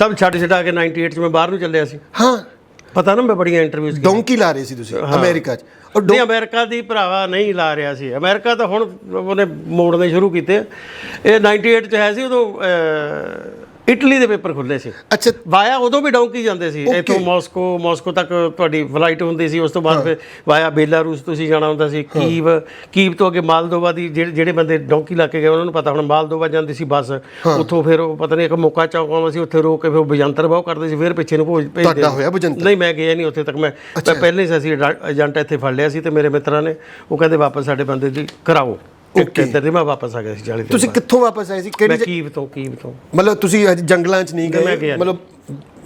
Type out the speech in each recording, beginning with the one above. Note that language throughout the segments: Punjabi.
ਸਭ ਛੱਡ ਛਡਾ ਕੇ 98 ਚ ਮੈਂ ਬਾਹਰ ਨੂੰ ਚੱਲਿਆ ਸੀ। ਹਾਂ। ਪਤਾ ਨਾ ਮੈਂ ਬੜੀਆਂ ਇੰਟਰਵਿਊਜ਼ ਡੋਂਕੀ ਲਾ ਰਹੇ ਸੀ ਤੁਸੀਂ ਅਮਰੀਕਾ 'ਚ। ਔਰ ਨਹੀਂ ਅਮਰੀਕਾ ਦੀ ਭਰਾਵਾ ਨਹੀਂ ਲਾ ਰਿਹਾ ਸੀ। ਅਮਰੀਕਾ ਤਾਂ ਹੁਣ ਉਹਨੇ ਮੋੜਨੇ ਸ਼ੁਰੂ ਕੀਤੇ। ਇਹ 98 ਚ ਹੈ ਸੀ ਉਦੋਂ ਇਟਲੀ ਦੇ ਪੇਪਰ ਖੁੱਲੇ ਸੀ। ਅੱਛਾ। ਵਾਇਆ ਉਦੋਂ ਵੀ ਡੌਂਕੀ ਜਾਂਦੇ ਸੀ। ਇੱਥੋਂ ਮਾਸਕੋ ਮਾਸਕੋ ਤੱਕ ਤੁਹਾਡੀ ਫਲਾਈਟ ਹੁੰਦੀ ਸੀ। ਉਸ ਤੋਂ ਬਾਅਦ ਫਿਰ ਵਾਇਆ ਬੇਲਾਰੂਸ ਤੁਸੀਂ ਜਾਣਾ ਹੁੰਦਾ ਸੀ ਕੀਵ ਕੀਵ ਤੋਂ ਅੱਗੇ ਮਾਲਦੋਵਾ ਦੀ ਜਿਹੜੇ ਬੰਦੇ ਡੌਂਕੀ ਲਾ ਕੇ ਗਏ ਉਹਨਾਂ ਨੂੰ ਪਤਾ ਹੁਣ ਮਾਲਦੋਵਾ ਜਾਂਦੀ ਸੀ ਬੱਸ। ਉੱਥੋਂ ਫਿਰ ਉਹ ਪਤਾ ਨਹੀਂ ਇੱਕ ਮੌਕਾ ਚੌਂਕ ਆਉਂਦਾ ਸੀ ਉੱਥੇ ਰੋਕ ਕੇ ਫਿਰ ਬਜੰਤਰ ਬਾਹ ਕਰਦੇ ਸੀ। ਫਿਰ ਪਿੱਛੇ ਨੂੰ ਭੋਜ ਭੇਜਦੇ ਤੁਹਾਡਾ ਹੋਇਆ ਬਜੰਤਰ? ਨਹੀਂ ਮੈਂ ਗਿਆ ਨਹੀਂ ਉੱਥੇ ਤੱਕ। ਮੈਂ ਮੈਂ ਪਹਿਲੇ ਹੀ ਅਸੀਂ ਏਜੰਟ ਇੱਥੇ ਫੜ ਲਿਆ ਸੀ ਤੇ ਮੇਰੇ ਮਿੱਤਰਾਂ ਨੇ ਉਹ ਕਹਿੰਦੇ ਵਾਪਸ ਸਾਡੇ ਬੰਦੇ ਦੀ ਕਰਾਓ। ਟਿਕਟ ਇੱਧਰ ਦੀ ਮੈਂ ਵਾਪਸ ਆ ਗਿਆ ਸੀ 40 ਦਿਨ ਤੁਸੀਂ ਕਿੱਥੋਂ ਵਾਪਸ ਆਏ ਸੀ? ਮੈਂ ਕਿਹੜੀ ਕੀਵ ਤੋਂ ਕੀਵ ਤੋਂ। ਮਤਲਬ ਤੁਸੀਂ ਅੱਜ ਜੰਗਲਾਂ 'ਚ ਨਹੀਂ ਮੈਂ ਗਏ? ਗਿਆ। ਮਤਲਬ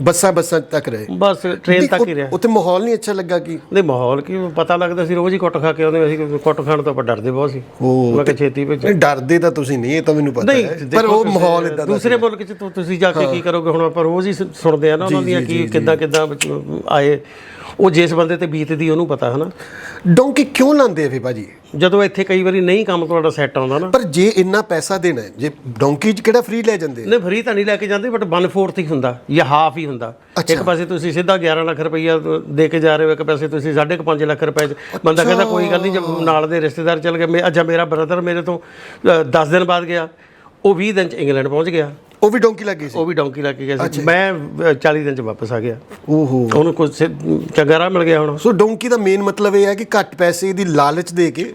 ਬੱਸਾਂ ਬੱਸਾਂ ਤੱਕ ਰਹੇ? ਬਸ ਟ੍ਰੇਨ ਤੱਕ ਹੀ ਰਿਹਾ। ਉੱਥੇ ਮਾਹੌਲ ਨਹੀਂ ਅੱਛਾ ਲੱਗਾ ਕੀ? ਨਹੀਂ ਮਾਹੌਲ ਕੀ? ਪਤਾ ਲੱਗਦਾ ਸੀ ਰੋਜ਼ ਹੀ ਕੁੱਟ ਖਾ ਕੇ ਆਉਂਦੇ ਅਸੀਂ ਕੁੱਟ ਖਾਣ ਤੋਂ ਆਪਾਂ ਡਰਦੇ ਬਹੁਤ ਸੀ। ਉਹ ਮੈਂ ਕਿਹਾ ਛੇਤੀ ਭੇਜੋ। ਨਹੀਂ ਡਰਦੇ ਤਾਂ ਤੁਸੀਂ ਨਹੀਂ ਇਹ ਤਾਂ ਮੈਨੂੰ ਪਤਾ ਹੈ। ਪਰ ਦੇਖੋ ਉਹ ਤੁਸੀਂ ਮਾਹੌਲ ਇਦਾਂ ਦਾ ਦੂਸਰੇ ਮੁਲਕ 'ਚ ਤੁ- ਤੁਸੀਂ ਜਾ ਕੇ ਕੀ ਕਰੋਗੇ? ਹੁਣ ਆਪਾਂ ਰੋਜ਼ ਹੀ ਸੁ- ਸੁਣਦੇ ਆ ਨਾ ਉਹਨਾਂ ਦੀਆਂ ਕੀ ਕਿੱਦਾਂ ਕਿੱਦਾਂ ਆਏ। ਉਹ ਜਿਸ ਬੰਦੇ ਤੇ ਬੀਤਦੀ ਉਹਨੂੰ ਪਤਾ ਹਨਾ? ਡੋਂਕੀ ਕਿਉਂ ਲਾਉਂਦੇ ਆ ਫੇ ਭਾਜੀ? ਜਦੋਂ ਇੱਥੇ ਕਈ ਵਾਰੀ ਨਹੀਂ ਕੰਮ ਤੁਹਾਡਾ ਸੈੱਟ ਆਉਂਦਾ ਨਾ। ਪਰ ਜੇ ਇੰਨਾ ਪੈਸਾ ਦੇਣਾ ਹੈ, ਜੇ ਡੋਂਕੀ 'ਚ ਕਿਹੜਾ ਫ੍ਰੀ ਲੈ ਜਾਂਦੇ? ਨਹੀਂ ਫਰੀ ਤਾਂ ਨਹੀਂ ਲੈ ਕੇ ਜਾਂਦੇ ਬਟ 1/4 ਹੀ ਹੁੰਦਾ ਜਾਂ ਹਾਫ ਹੀ ਹੁੰਦਾ। ਇੱਕ ਪਾਸੇ ਤੁਸੀਂ ਸਿੱਧਾ 11 ਲੱਖ ਰੁਪਈਆ ਦੇ ਕੇ ਜਾ ਰਹੇ ਹੋ ਇੱਕ ਪਾਸੇ ਤੁਸੀਂ 5.5 ਲੱਖ ਰੁਪਏ 'ਚ। ਬੰਦਾ ਕਹਿੰਦਾ ਕੋਈ ਗੱਲ ਨਹੀਂ ਜਦ ਨਾਲ ਦੇ ਰਿਸ਼ਤੇਦਾਰ ਚੱਲ ਗਏ ਮੈਂ ਅੱਛਾ ਮੇਰਾ ਬ੍ਰਦਰ ਮੇਰੇ ਤੋਂ 10 ਦਿਨ ਬਾਅਦ ਗਿਆ ਉਹ 20 ਦਿਨ ਚ ਇੰਗਲੈਂਡ ਪਹੁੰਚ ਗਿਆ। ਉਹ ਵੀ ਡੋਂਕੀ ਲੱਗੀ ਸੀ? ਉਹ ਵੀ ਡੌਂਕੀ ਲੱਗ ਕੇ ਗਿਆ ਸੀ। ਮੈਂ ਅ, 40 ਦਿਨ ਚ ਵਾਪਸ ਆ ਗਿਆ। ਓਹੋ। ਉਹਨੂੰ ਕੁਝ ਚੰਗਾ ਰਾਹ ਮਿਲ ਗਿਆ ਹੁਣ। ਸੋ ਡੋਂਕੀ ਦਾ ਮੇਨ ਮਤਲਬ ਇਹ ਹੈ ਕਿ ਘੱਟ ਪੈਸੇ ਦੀ ਲਾਲਚ ਦੇ ਕੇ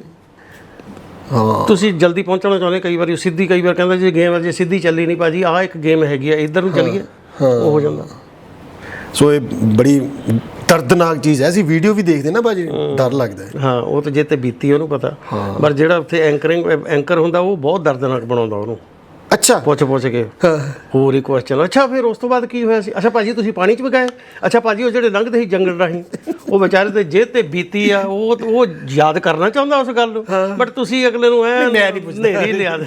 ਹਾਂ। ਤੁਸੀਂ ਜਲਦੀ ਪਹੁੰਚਣਾ ਚਾਹੁੰਦੇ ਕਈ ਵਾਰੀ ਸਿੱਧੀ ਕਈ ਵਾਰ ਕਹਿੰਦਾ ਜੀ ਗੇਮ ਜੇ ਸਿੱਧੀ ਚੱਲੀ ਨਹੀਂ ਭਾਜੀ ਆਹ ਇੱਕ ਗੇਮ ਹੈਗੀ ਆ ਇੱਧਰ ਨੂੰ ਚੱਲੀਏ। ਉਹ ਹੋ ਜਾਂਦਾ। ਸੋ ਇਹ ਬੜੀ ਦਰਦਨਾਕ ਚੀਜ਼ ਹੈ। ਅਸੀਂ ਵੀਡੀਓ ਵੀ ਦੇਖਦੇ ਨਾ ਭਾਜੀ ਡਰ ਲੱਗਦਾ ਹੈ। ਹਾਂ ਉਹ ਤਾਂ ਜੇ ਤੇ ਬੀਤੀ ਉਹਨੂੰ ਪਤਾ। ਪਰ ਜਿਹੜਾ ਉੱਥੇ ਐਂਕਰਿੰਗ ਐਂਕਰ ਹੁੰਦਾ ਉਹ ਬਹੁਤ ਦਰਦਨਾਕ ਬਣਾਉਂਦਾ ਉਹਨੂੰ। ਅੱਛਾ। ਪੁੱਛ ਪੁੱਛ ਕੇ। ਹਾਂ। ਹੋਰ ਹੀ ਕੁਐਸਚਨ ਅੱਛਾ ਫਿਰ ਉਸ ਤੋਂ ਬਾਅਦ ਕੀ ਹੋਇਆ ਸੀ? ਅੱਛਾ ਭਾਜੀ ਤੁਸੀਂ ਪਾਣੀ 'ਚ ਵੀ ਗਏ ਅੱਛਾ ਭਾਜੀ ਉਹ ਜਿਹੜੇ ਲੰਘਦੇ ਸੀ ਜੰਗਲ ਰਾਹੀਂ ਉਹ ਵਿਚਾਰੇ ਤੇ ਜੇ ਤੇ ਬੀਤੀ ਆ ਉਹ ਉਹ ਯਾਦ ਕਰਨਾ ਚਾਹੁੰਦਾ ਉਸ ਗੱਲ ਨੂੰ। ਬਟ ਤੁਸੀਂ ਅਗਲੇ ਨੂੰ ਐ ਮੈਂ ਨਹੀਂ ਪੁੱਛਦਾ। ਨਹੀਂ ਲਿਆ